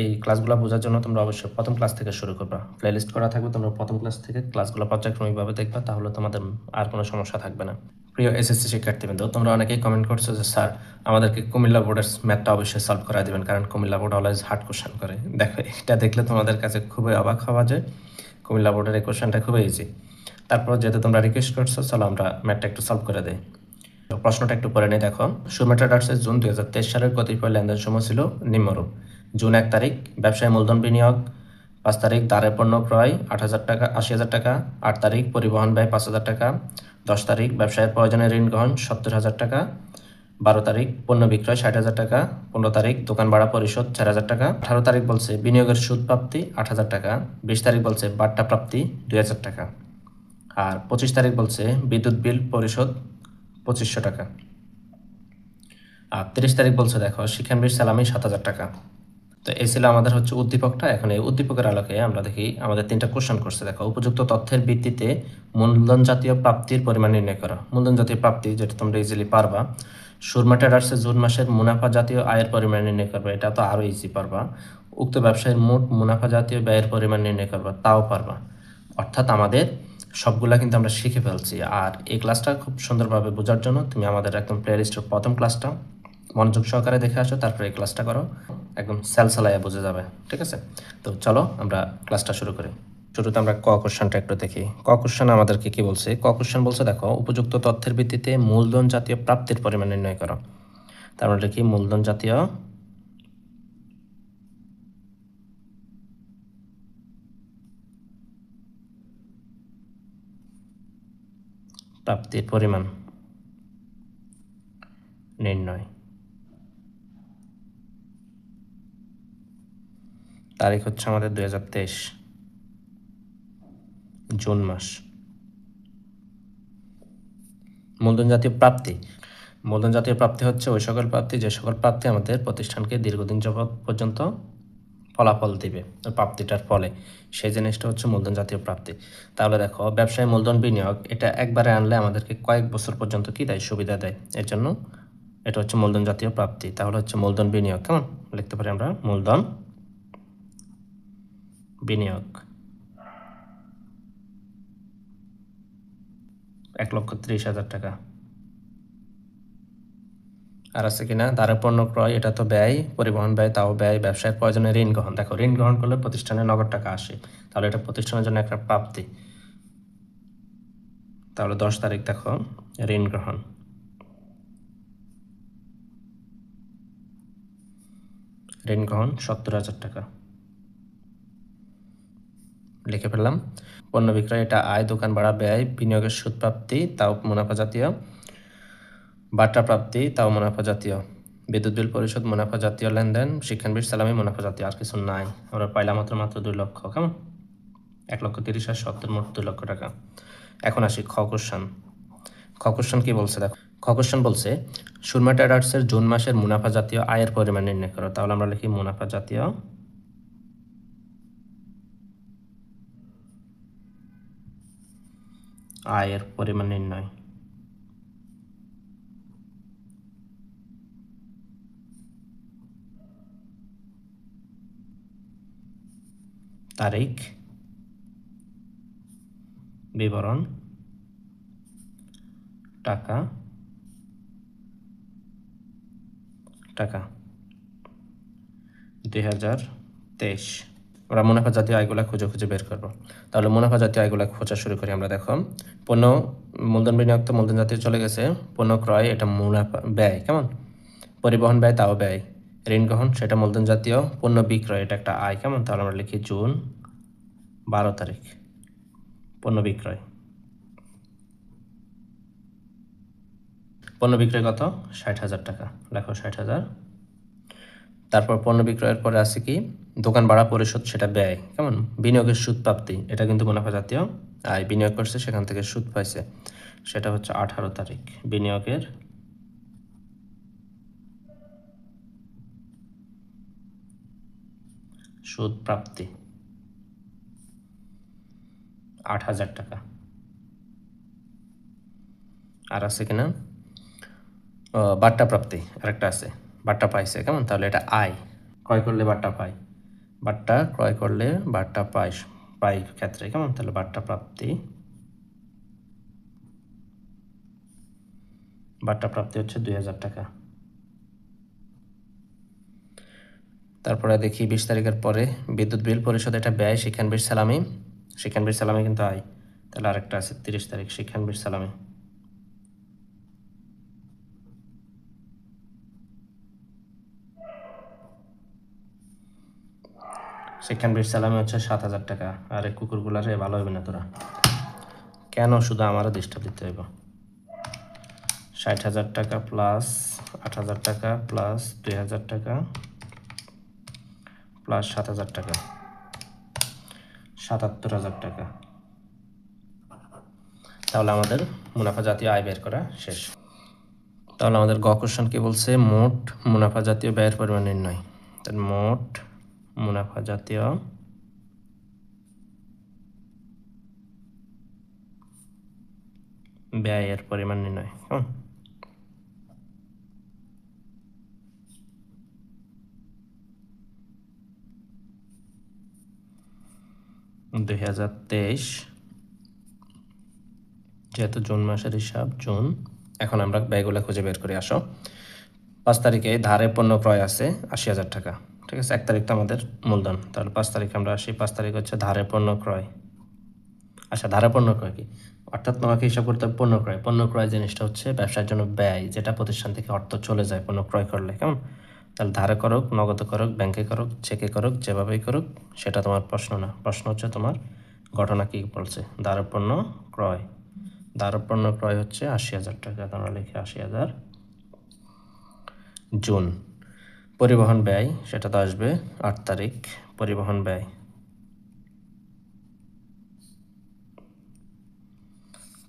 এই ক্লাসগুলো বোঝার জন্য তোমরা অবশ্যই প্রথম ক্লাস থেকে শুরু করবা। প্লেলিস্ট করা থাকবে, তোমরা প্রথম ক্লাস থেকে ক্লাসগুলো পর্যায়ক্রমিকভাবে দেখবা, তাহলে তোমাদের আর কোনো সমস্যা থাকবে না। প্রিয় এসএসসি শিক্ষার্থীবৃন্দ, তোমরা অনেকেই কমেন্ট করছ যে, স্যার, আমাদেরকে কুমিল্লা বোর্ডের ম্যাথটা অবশ্যই সলভ করা দেবেন, কারণ Comilla board always hard question করে। দেখো, এটা দেখলে তোমাদের কাছে খুবই অবাক হওয়া যায়। কুমিল্লা বোর্ডের এই কোশ্চেনটা খুবই ইজি তারপর যেহেতু তোমরা রিকোয়েস্ট করছ, চলো আমরা ম্যাথটা একটু সলভ করে তো প্রশ্নটা একটু পরে নিই, দেখো। সুমেটা ডার্সের জুন দুই হাজার তেইশ সালের কতিপয় লেনদেন সময় ছিল নিম্নরূপ। জুন এক তারিখ, ব্যবসায় মূলধন বিনিয়োগ, পাঁচ তারিখ দাঁড়ের পণ্য ক্রয়, আট হাজার টাকা, আশি হাজার টাকা, আট তারিখ পরিবহন ব্যয়, পাঁচ হাজার টাকা, দশ তারিখ ব্যবসায়ের প্রয়োজনে ঋণ গ্রহণ, সত্তর হাজার টাকা, বারো তারিখ পণ্য বিক্রয়, ষাট হাজার টাকা, পনেরো তারিখ দোকান ভাড়া পরিশোধ, চার হাজার টাকা, আঠারো তারিখ বলছে বিনিয়োগের সুদ প্রাপ্তি, আট হাজার টাকা, বিশ তারিখ বলছে বাট্টা প্রাপ্তি, দুই হাজার টাকা। আর পঁচিশ তারিখ বলছে বিদ্যুৎ বিল পরিশোধ, পঁচিশশো টাকা। আর তিরিশ তারিখ বলছে দেখো শিক্ষানবিশ সালামি সাত হাজার টাকা। তো এই ছিল আমাদের হচ্ছে উদ্দীপকটা। এখন এই উদ্দীপকের আলোকে আমরা দেখি আমাদের তিনটা কোশ্চেন করছে। দেখো, উপযুক্ত তথ্যের ভিত্তিতে মূলধন জাতীয় প্রাপ্তির পরিমাণ নির্ণয় করা। মূলধন জাতীয় প্রাপ্তি যেটা তোমরা ইজিলি পারবা, সুরমা ট্রেডার্সে জুন মাসের মুনাফা জাতীয় আয়ের পরিমাণ নির্ণয় করবা। এটা তো আরও ইজি পারবা। উক্ত ব্যবসায়ের মোট মুনাফা জাতীয় ব্যয়ের পরিমাণ নির্ণয় করবা, তাও পারবা। অর্থাৎ আমাদের সবগুলা কিন্তু আমরা শিখে ফেলছি। আর এই ক্লাসটা খুব সুন্দরভাবে বোঝার জন্য তুমি আমাদের একদম প্লে লিস্টের প্রথম ক্লাসটা মনোযোগ সহকারে দেখে আসো, তারপরে এই ক্লাসটা করো। একদম স্যালসালাইয়া বুঝে যাবে, ঠিক আছে? তো চলো আমরা ক্লাসটা শুরু করি। শুরুতে আমরা ক কোশ্চেনটা একটু দেখি। ক কোশ্চেন আমাদেরকে কি বলছে? ক কোশ্চেন বলছে, দেখো, উপযুক্ত তথ্যের ভিত্তিতে মূলধন জাতীয় প্রাপ্তির পরিমাণ নির্ণয় করো। তার মানে কি? মূলধন জাতীয় প্রাপ্তির পরিমাণ নির্ণয়। তারিখ হচ্ছে আমাদের দুই তেইশ। জুন মাস। মূলধন জাতীয় প্রাপ্তি। মূলধন জাতীয় প্রাপ্তি হচ্ছে ওই সকল প্রাপ্তি, যে সকল প্রাপ্তি আমাদের প্রতিষ্ঠানকে দীর্ঘদিন যাবৎ পর্যন্ত ফলাফল দিবে প্রাপ্তিটার ফলে। সেই জিনিসটা হচ্ছে মূলধন জাতীয় প্রাপ্তি। তাহলে দেখো, ব্যবসায় মূলধন বিনিয়োগ, এটা একবারে আনলে আমাদেরকে কয়েক বছর পর্যন্ত কি দেয়? সুবিধা দেয়। এর জন্য এটা হচ্ছে মূলধন জাতীয় প্রাপ্তি। তাহলে হচ্ছে মূলধন বিনিয়োগ, কেমন? লিখতে পারি আমরা? মূলধন বিনিয়োগ। এক লক্ষ ত্রিশ হাজার টাকা। আর আছে কিনা? দ্বারা পণ্য ক্রয়, এটা তো ব্যয়, পরিবহন ব্যয়, তাও ব্যয় ব্যবসায়ের প্রয়োজনে ঋণ গ্রহণ। দেখো, ঋণ গ্রহণ করলে প্রতিষ্ঠানে নগদ টাকা আসে। তাহলে এটা প্রতিষ্ঠানের জন্য একটা প্রাপ্তি। তাহলে দশ তারিখ দেখো, ঋণ গ্রহণ। ঋণ গ্রহণ সত্তর হাজার টাকা। লিখে ফেললাম। পণ্য বিক্রয়, এটা আয়, দোকান ভাড়া, ব্যয়, বিনিয়োগের সুদ প্রাপ্তি তাও মুনাফা জাতীয়। বাটা প্রাপ্তি, তাও মুনাফা জাতীয়। বিদ্যুৎ বিল পরিশোধ, মুনাফা জাতীয় লেনদেন, শিক্ষানবিশ, সালামি, মুনাফা জাতীয় আর কিছু নাই আমরা পাইলাম মাত্র মাত্র দুই লক্ষ, কেমন? এক লক্ষ তিরিশ হাজার সত্তর, মোট দুই লক্ষ টাকা। এখন আসি খ কোশ্চান কি বলছে? দেখো, খ বলছে, সুরমা ট্রেডার্সের জুন মাসের মুনাফা জাতীয় আয়ের পরিমাণ নির্ণয় করো। তাহলে আমরা লিখি মুনাফা জাতীয় আয়ের পরিমাণ নির্ণয়। তারিখ। বিবরণ। টাকা। টাকা। দুই হাজার তেইশ। আমরা মুনাফা জাতীয় আয়গুলা খুঁজে খুঁজে বের করব। তাহলে মুনাফা জাতীয় আয়গুলা খোঁজা শুরু করি আমরা দেখো। পণ্য মূলধন বিনিয়োগ তো মূলধন জাতীয় চলে গেছে। পণ্য ক্রয়, এটা মুনাফা, ব্যয়, কেমন? পরিবহন ব্যয়, তাও ব্যয়। ঋণ গ্রহণ, সেটা মূলধন জাতীয়। পণ্য বিক্রয়, এটা একটা আয়, কেমন? তাহলে আমরা লিখি জুন বারো তারিখ। পণ্য বিক্রয়। পণ্য বিক্রয় কত? ষাট হাজার টাকা। লেখো ষাট হাজার। তারপর পণ্য বিক্রয়ের পরে আছে কি? দোকান ভাড়া পরিশোধ সেটা ব্যয়, কেমন? বিনিয়োগের সুদ প্রাপ্তি, এটা কিন্তু মুনাফা জাতীয়, আয় বিনিয়োগ করছে, সেখান থেকে সুদ পাইছে। সেটা হচ্ছে আঠারো তারিখ, বিনিয়োগের সুদ প্রাপ্তি আট হাজার টাকা। আর আছে কিনা? বাট্টা প্রাপ্তি, আরেকটা আছে বাট্টা পাইছে, কেমন? তাহলে এটা আয়। ক্রয় করলে বাট্টা পাই বারটা ক্রয় করলে বারটা পাই পাই ক্ষেত্রে কেমন? তাহলে বারটা প্রাপ্তি। বারটা প্রাপ্তি হচ্ছে দুই হাজার টাকা। তারপরে দেখি বিশ তারিখের পরে বিদ্যুৎ বিল পরিশোধ এটা ব্যয় শিক্ষানবির সালামি। শিক্ষানবির সালামি কিন্তু আয়। তাহলে আরেকটা আছে তিরিশ তারিখ শিক্ষানবির সালামি। শিক্ষানবির সালামি হচ্ছে সাত হাজার টাকা। আর এই কুকুরগুলারে ভালো হবে না তোরা? কেন শুধু আমারও ডিস্টার্ব দিতে হইব? ষাট হাজার টাকা প্লাস আট হাজার টাকা প্লাস দুই হাজার টাকা প্লাস সাত হাজার টাকা। সাতাত্তর হাজার টাকা। তাহলে আমাদের মুনাফা জাতীয় আয় বের করা শেষ। তাহলে আমাদের গ কোশ্চেন কি বলছে? মোট মুনাফা জাতীয় ব্যয়ের পরিমাণ নির্ণয়। মোট মুনাফা জাতীয় ব্যয়ের পরিমাণ নির্ণয়, কেমন? দুই হাজার তেইশ, যেহেতু জুন মাসের হিসাব, জুন। এখন আমরা ব্যয়গুলো খুঁজে বের করে, আসো। পাঁচ তারিখে ধারে পণ্য ক্রয় আছে আশি হাজার টাকা। ঠিক আছে, এক তারিখ আমাদের মূলধন। তাহলে পাঁচ তারিখ আমরা আসি, পাঁচ তারিখ হচ্ছে ধারে পণ্য ক্রয়। আচ্ছা ধারে পণ্য ক্রয় কি? অর্থাৎ তোমাকে হিসাব করতে হবে পণ্য ক্রয়। পণ্য ক্রয় জিনিসটা হচ্ছে ব্যবসার জন্য ব্যয়, যেটা প্রতিষ্ঠান থেকে অর্থ চলে যায় পণ্য ক্রয় করলে, কেমন? তাহলে ধারে করুক, নগদ করুক, ব্যাংকে করুক, চেকে করুক, যেভাবেই করুক, সেটা তোমার প্রশ্ন না। প্রশ্ন হচ্ছে তোমার ঘটনা কী বলছে? ধারে পণ্য ক্রয়। ধারে পণ্য ক্রয় হচ্ছে আশি হাজার টাকা তোমরা লিখে আশি হাজার জুন। পরিবহন ব্যয়, সেটা তো আসবে, আট তারিখ, পরিবহন ব্যয়।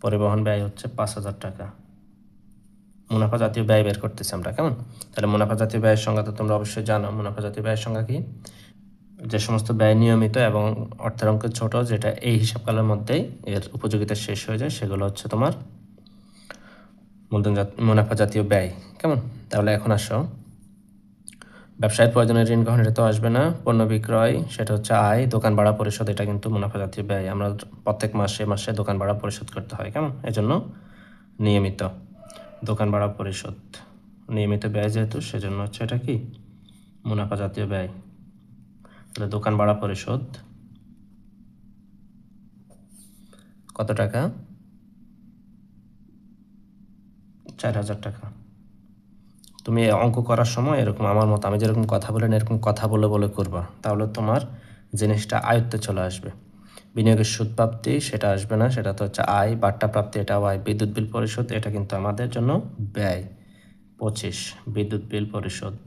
পরিবহন ব্যয় হচ্ছে পাঁচ হাজার টাকা। মুনাফা জাতীয় ব্যয় বের করতেছি আমরা, কেমন? তাহলে মুনাফা জাতীয় ব্যয়ের সংজ্ঞা তো তোমরা অবশ্যই জানো। মুনাফা জাতীয় ব্যয়ের সংজ্ঞা কি? যে সমস্ত ব্যয় নিয়মিত এবং অর্থের অঙ্ক ছোট, যেটা এই হিসাবকালের মধ্যেই এর উপযোগিতা শেষ হয়ে যায়, সেগুলো হচ্ছে তোমার মূলধন মুনাফা জাতীয় ব্যয়, কেমন? তাহলে এখন আসো। ব্যবসায়ের প্রয়োজনে ঋণ গ্রহণ এটা তো আসবে না, পণ্য বিক্রয়, সেটা হচ্ছে আয়, দোকান ভাড়া পরিশোধ, এটা কিন্তু মুনাফা জাতীয় ব্যয়। আমরা প্রত্যেক মাসে মাসে দোকান ভাড়া পরিশোধ করতে হয়, কেমন? এজন্য নিয়মিত দোকান ভাড়া পরিশোধ। নিয়মিত ব্যয় যেহেতু, সেজন্য হচ্ছে এটা কি? মুনাফা জাতীয় ব্যয়। তাহলে দোকান ভাড়া পরিশোধ। কত টাকা? চার হাজার টাকা। তুমি অঙ্ক করার সময় এরকম আমার মতো, আমি যেরকম কথা বলেন এরকম কথা বলে বলে করবা। তাহলে তোমার জিনিসটা আয়ত্তে চলে আসবে। বিনিয়োগের সুদ প্রাপ্তি, সেটা আসবে না, সেটা তো হচ্ছে আয় বাট্টা প্রাপ্তি, এটাও আয়। বিদ্যুৎ বিল পরিশোধ, এটা কিন্তু আমাদের জন্য ব্যয়। পঁচিশ, বিদ্যুৎ বিল পরিশোধ।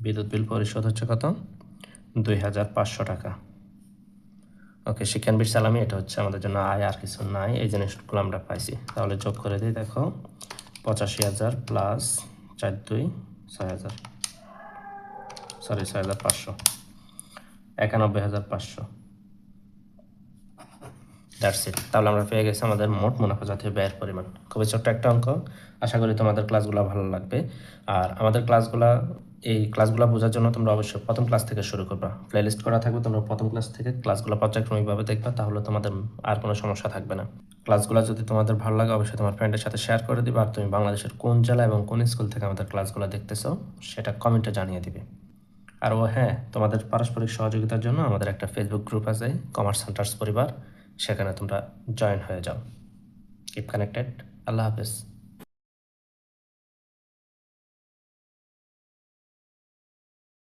বিদ্যুৎ বিল পরিশোধ হচ্ছে কত? দুই হাজার পাঁচশো টাকা। ওকে শিক্ষানবির সালামি এটা হচ্ছে আমাদের জন্য আয়, আর কিছু নাই। এই জিনিসগুলো আমরা পাইছি। তাহলে যোগ করে দিই, দেখো। পঁচাশি হাজার প্লাস চার দুই, ছয় হাজার। সরি ছয় হাজার পাঁচশো। একানব্বই হাজার পাঁচশো। দ্যাটস তাহলে আমরা পেয়ে গেছি আমাদের মোট মুনাফা জাতীয় ব্যয়ের পরিমাণ। খুবই ছোট্ট একটা অঙ্ক। আশা করি তোমাদের ক্লাসগুলো ভালো লাগবে। আর আমাদের ক্লাসগুলো এই ক্লাসগুলো বোঝার জন্য তোমরা অবশ্যই প্রথম ক্লাস থেকে শুরু করবা। প্লেলিস্ট করা থাকবে, তোমরা প্রথম ক্লাস থেকে ক্লাসগুলো পর্যায়ক্রমিকভাবে দেখবা, তাহলে তোমাদের আর কোনো সমস্যা থাকবে না। ক্লাসগুলো যদি তোমাদের ভালো লাগে, অবশ্যই তোমার ফ্রেন্ডের সাথে শেয়ার করে দিবে, আর তুমি বাংলাদেশের কোন জেলা এবং কোন স্কুল থেকে আমাদের ক্লাসগুলো দেখতেছো, সেটা কমেন্টে জানিয়ে দিবে। আর ও হ্যাঁ তোমাদের পারস্পরিক সহযোগিতার জন্য আমাদের একটা ফেসবুক গ্রুপ আছে কমার্স সেন্টার্স পরিবার, সেখানে তোমরা জয়েন হয়ে যাও। কিপ কানেক্টেড আল্লাহ হাফেজ।